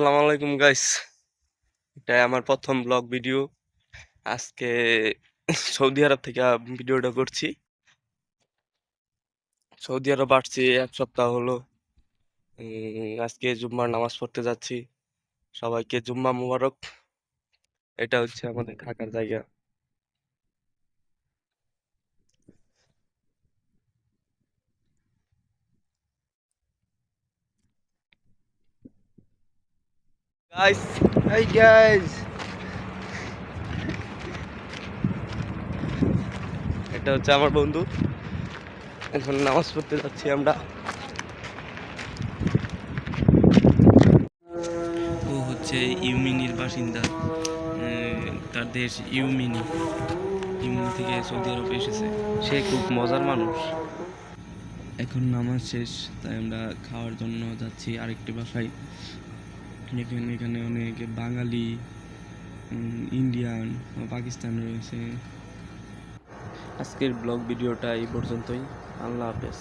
আসসালামু আলাইকুম গাইস এটা আমার প্রথম ব্লগ ভিডিও আজকে সৌদি আরব থেকে ভিডিওটা করছি। সৌদি আরব আসছি, এক সপ্তাহ হলো। আজকে জুম্মার নামাজ পড়তে যাচ্ছি। সবাইকে জুম্মা মুবারক। এটা হচ্ছে আমাদের থাকার জায়গা। গাইস Hey guys, এটা হচ্ছে আমার বন্ধু। এখন নামাজ পড়তে যাচ্ছি আমরা। ও হচ্ছে ইউমিনির বাসিন্দা। তার দেশ ইউমিনি। ইউমিনি থেকে সৌদি আরব এসেছে। সে খুব মজার মানুষ। এখন নামাজ শেষ তাই আমরা খাওয়ার জন্য যাচ্ছি আরেকটি বাসায়। এখানে এখানে অনেক বাঙালি ইন্ডিয়ান পাকিস্তান রয়েছে। আজকের ব্লগ ভিডিওটা এই পর্যন্তই। আল্লাহ হাফেজ।